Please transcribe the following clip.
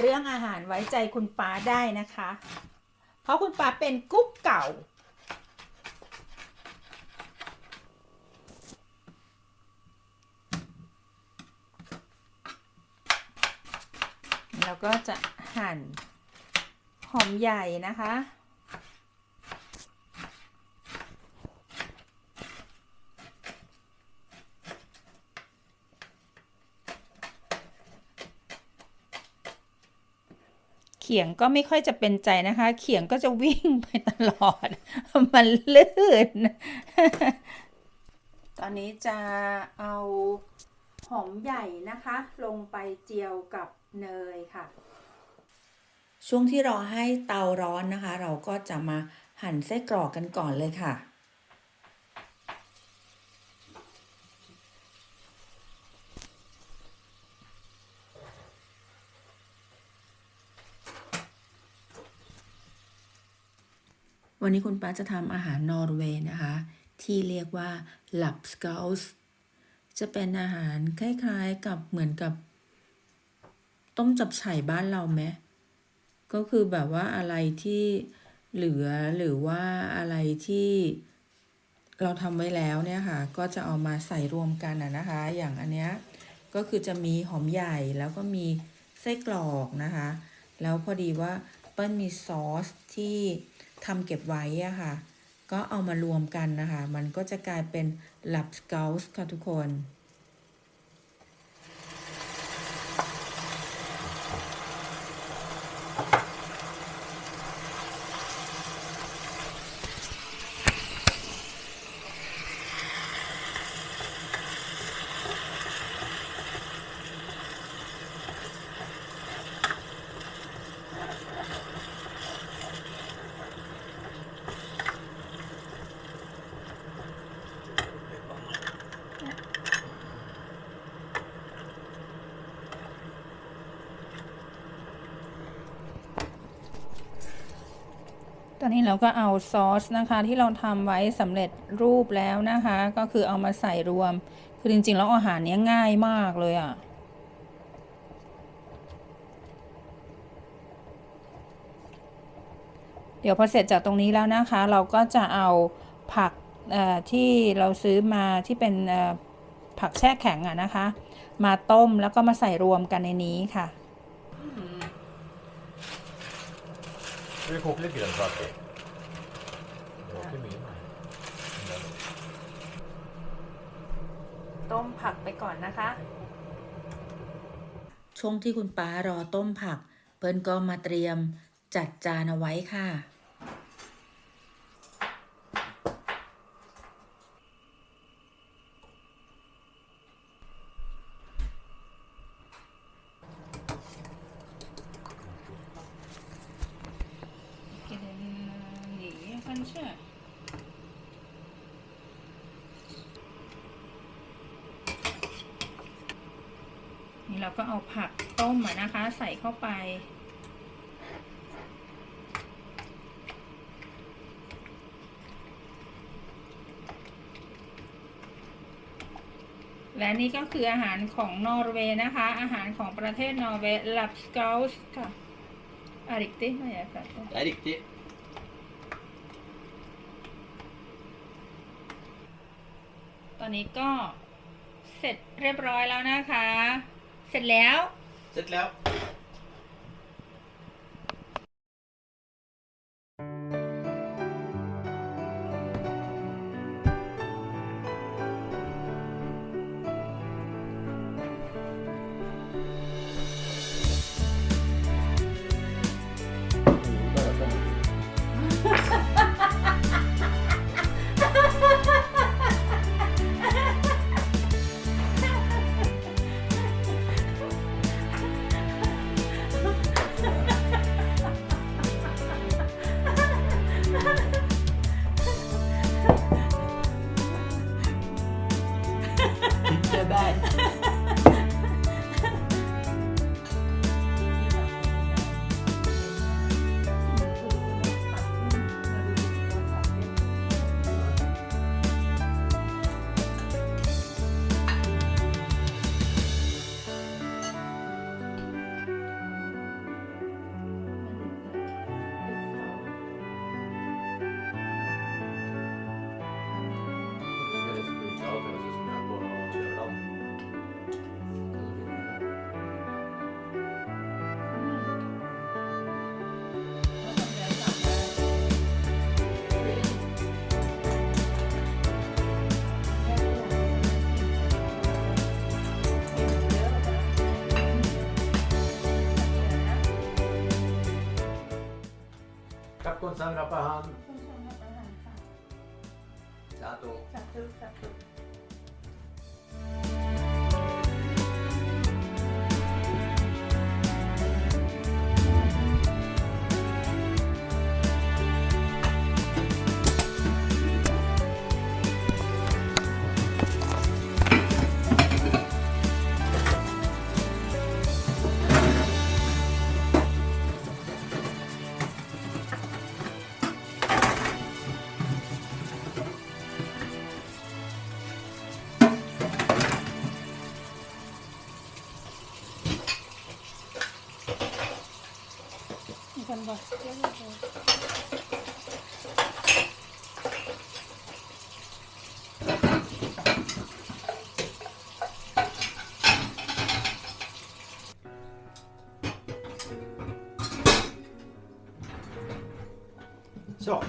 เรื่องอาหารไว้ใจคุณป้าได้นะคะ เพราะคุณป้าเป็นกุ๊กเก่า แล้วก็จะหั่นหอมใหญ่นะคะ ขียงก็ไม่ค่อยจะเป็นใจนะคะ เขียงก็จะวิ่งไปตลอด มันลื่น ตอนนี้จะเอาหอมใหญ่นะคะ ลงไปเจียวกับเนยค่ะ ช่วงที่รอให้เตาร้อนนะคะ เราก็จะมาหั่นไส้กรอกกันก่อนเลยค่ะ วันนี้คุณป้าจะทำอาหารนอร์เวย์นะคะ ที่เรียกว่า l a p s k a u s จะเป็นอาหารคล้ายๆกับเหมือนกับ ต้มจับไฉ่บ้านเราไหมก็คือแบบว่าอะไรที่เหลือหรือว่าอะไรที่เราทำไว้แล้วเนี่ยค่ะ ก็จะเอามาใส่รวมกันนะนะคะ อย่างอันเนี้ยก็คือจะมีหอมใหญ่แล้วก็มีไส้กรอกนะคะ แล้วพอดีว่าเปิ้ลมีซอสที่ ทำเก็บไว้อะค่ะ ก็เอามารวมกันนะคะ มันก็จะกลายเป็นลับสเกลส์ค่ะทุกคน ตอนนี้เราก็เอาซอสนะคะที่เราทำไว้สำเร็จรูปแล้วนะคะ ก็คือเอามาใส่รวม คือจริงๆแล้วอาหารเนี้ยง่ายมากเลยอะ่ะเดี๋ยวพอเสร็จจากตรงนี้แล้วนะคะ เราก็จะเอาผักที่เราซื้อมาที่เป็นผักแช่แข็งอะนะคะ มาต้มแล้วก็มาใส่รวมกันในนี้ค่ะ Ska vi koka lite grönsaker? Det åker mycket med. ต้มผักไปก่อนนะคะ ช่วงที่คุณป้ารอต้มผักเปิ้ลก็มาเตรียมจัดจานเอาไว้ค่ะ นี่ kanske. นี่เราก็เอาผักต้มนะคะ ใส่เข้าไป และนี่ก็คืออาหารของนอร์เวย์นะคะ อาหารของประเทศนอร์เวย์ลับสเกลส์ค่ะอาริกติไม่อยากจะ Det är riktigt. ตอนนี้ก็เสร็จเรียบร้อยแล้วนะคะ เสร็จแล้ว เสร็จแล้ว คนสำหรับอาหารคุณสำหรับอาหารค่ะสาธุ สาธุสาธุ 分吧。笑。